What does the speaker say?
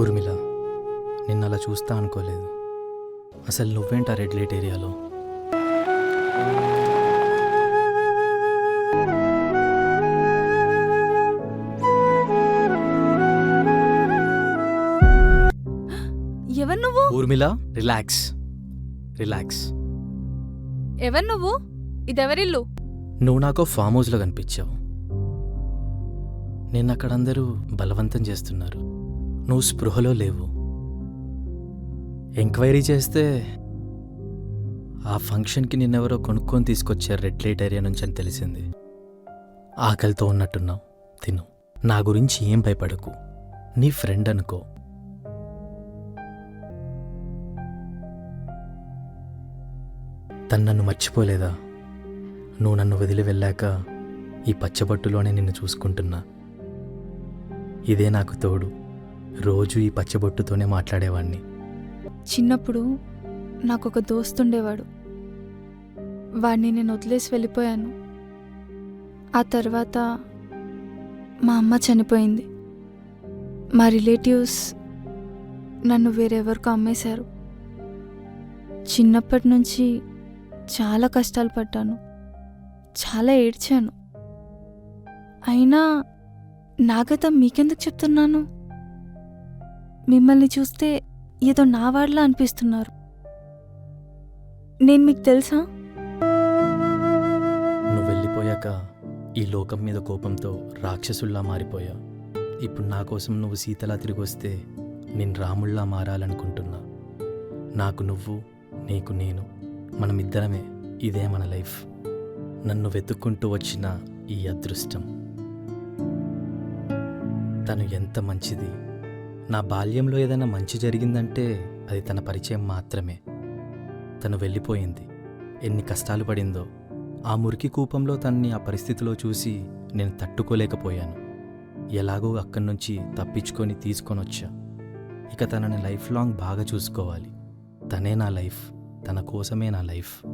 ఊర్మిళ నిన్న అలా చూస్తా అనుకోలేదు. అసలు నువ్వేంటా రెడ్ లైట్ ఏరియాలో? ఎవరు నువ్వు? ఊర్మిళ రిలాక్స్ రిలాక్స్ ఎవరు నువ్వు? ఇదెవరిల్లు? నువ్వు నాకు ఫామ్ హౌస్లో కనిపించావు. నేను అక్కడ అందరూ బలవంతం చేస్తున్నారు. నువ్వు స్పృహలో లేవు. ఎంక్వైరీ చేస్తే ఆ ఫంక్షన్కి నిన్నెవరో కొనుక్కొని తీసుకొచ్చారు రెడ్ లైట్ ఏరియా నుంచి అని తెలిసింది. ఆకలితో ఉన్నట్టున్నావు. తిను. నా గురించి ఏం భయపడకు. నీ ఫ్రెండ్ అనుకో. తను నన్ను మర్చిపోలేదా? నువ్వు నన్ను వదిలి వెళ్ళాక ఈ పచ్చబొట్టులోనే నిన్ను చూసుకుంటున్నా. ఇదే నాకు తోడు. రోజు ఈ పచ్చబొట్టుతోనే మాట్లాడేవాణ్ణి. చిన్నప్పుడు నాకు ఒక దోస్తుండేవాడు. వాడిని నేను వదిలేసి వెళ్ళిపోయాను. ఆ తర్వాత మా అమ్మ చనిపోయింది. మా రిలేటివ్స్ నన్ను వేరెవరికో అమ్మేశారు. చిన్నప్పటి నుంచి చాలా కష్టాలు పడ్డాను. చాలా ఏడ్చాను. అయినా నా గతం మీకెందుకు చెప్తున్నాను? మిమ్మల్ని చూస్తే ఏదో నా అనిపిస్తున్నారు. నేను మీకు తెలుసా? నువ్వు వెళ్ళిపోయాక ఈ లోకం మీద కోపంతో రాక్షసుల్లా మారిపోయా. ఇప్పుడు నా కోసం నువ్వు సీతలా తిరిగి వస్తే నేను రాముల్లా మారాలనుకుంటున్నా. నాకు నువ్వు నీకు నేను మనమిద్దరమే ఇదే మన లైఫ్. నన్ను వెతుక్కుంటూ వచ్చిన ఈ అదృష్టం. తను ఎంత మంచిది నా బాల్యంలో ఏదైనా మంచి జరిగిందంటే అది తన పరిచయం మాత్రమే. తను వెళ్ళిపోయింది. ఎన్ని కష్టాలు పడిందో. ఆ మురికి కూపంలో తన్ని ఆ పరిస్థితిలో చూసి నేను తట్టుకోలేకపోయాను. ఎలాగో అక్కడి నుంచి తప్పించుకొని తీసుకొనొచ్చా. ఇక తనని లైఫ్ లాంగ్ బాగా చూసుకోవాలి. తనే నా లైఫ్ తన కోసమే నా లైఫ్.